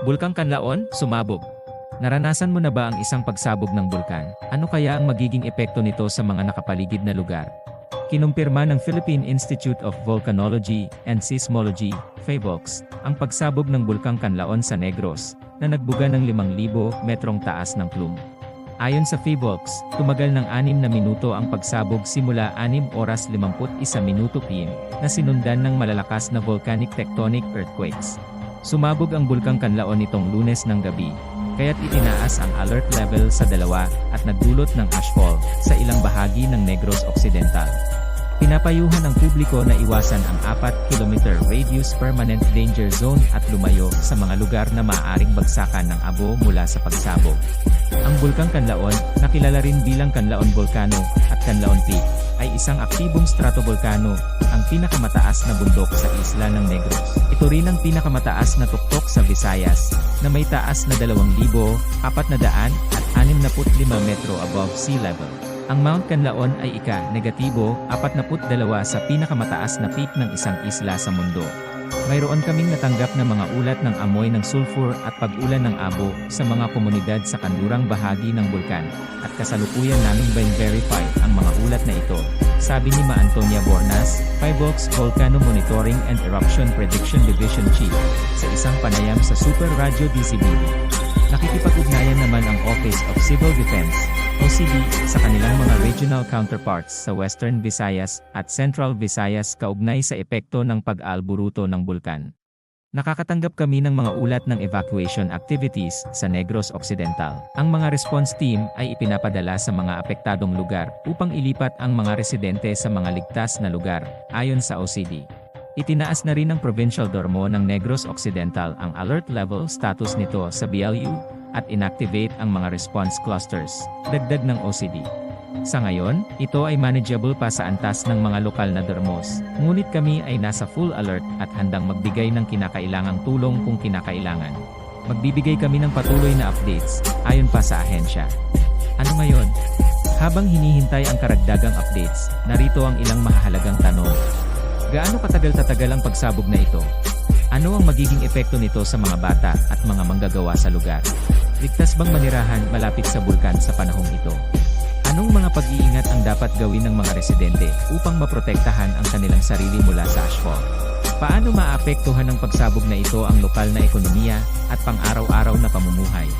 Bulkang Kanlaon, sumabog. Naranasan mo na ba ang isang pagsabog ng bulkan? Ano kaya ang magiging epekto nito sa mga nakapaligid na lugar? Kinumpirma ng Philippine Institute of Volcanology and Seismology, PHIVOLCS, ang pagsabog ng Bulkang Kanlaon sa Negros, na nagbuga ng 5,000 metrong taas ng plume. Ayon sa PHIVOLCS, tumagal ng 6 na minuto ang pagsabog simula 6 oras 51 minuto PM, na sinundan ng malalakas na volcanic tectonic earthquakes. Sumabog ang Bulkang Kanlaon nitong lunes ng gabi, kaya't itinaas ang alert level sa dalawa at nagdulot ng ashfall sa ilang bahagi ng Negros Occidental. Pinapayuhan ng publiko na iwasan ang 4 km radius permanent danger zone at lumayo sa mga lugar na maaaring bagsakan ng abo mula sa pagsabog. Ang Bulkang Kanlaon, na kilala rin bilang Kanlaon Volcano at Kanlaon Peak, ay isang aktibong stratovolcano, ang pinakamataas na bundok sa isla ng Negros. Ito rin ang pinakamataas na tuktok sa Visayas, na may taas na 2,465 metro above sea level. Ang Mount Kanlaon ay ika-negatibo 42 sa pinakamataas na peak ng isang isla sa mundo. Mayroon kaming natanggap na mga ulat ng amoy ng sulfur at pag-ulan ng abo sa mga komunidad sa kanlurang bahagi ng bulkan, at kasalukuyan naming ben-verify ang mga ulat na ito, sabi ni Ma Antonia Bornas, PIVOX Volcano Monitoring and Eruption Prediction Division Chief, sa isang panayam sa Super Radio DCBB. Nakikipag-ugnayan naman ang Office of Civil Defense, OCD, sa kanilang mga regional counterparts sa Western Visayas at Central Visayas kaugnay sa epekto ng pag-alburuto ng bulkan. Nakakatanggap kami ng mga ulat ng evacuation activities sa Negros Occidental. Ang mga response team ay ipinapadala sa mga apektadong lugar upang ilipat ang mga residente sa mga ligtas na lugar, ayon sa OCD. Itinaas na rin ng Provincial Dormo ng Negros Occidental ang alert level status nito sa BLU at inactivate ang mga response clusters, dagdag ng OCD. Sa ngayon, ito ay manageable pa sa antas ng mga lokal na dermos, ngunit kami ay nasa full alert at handang magbigay ng kinakailangang tulong kung kinakailangan. Magbibigay kami ng patuloy na updates, ayon pa sa ahensya. Ano ngayon? Habang hinihintay ang karagdagang updates, narito ang ilang mahahalagang tanong. Gaano katagal tatagal ang pagsabog na ito? Ano ang magiging epekto nito sa mga bata at mga manggagawa sa lugar? Ligtas bang manirahan malapit sa bulkan sa panahong ito? Anong mga pag-iingat ang dapat gawin ng mga residente upang maprotektahan ang kanilang sarili mula sa ashfall? Paano maapektuhan ng pagsabog na ito ang lokal na ekonomiya at pang-araw-araw na pamumuhay?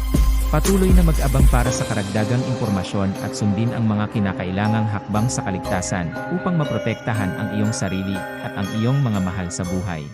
Patuloy na mag-abang para sa karagdagang impormasyon at sundin ang mga kinakailangang hakbang sa kaligtasan upang maprotektahan ang iyong sarili at ang iyong mga mahal sa buhay.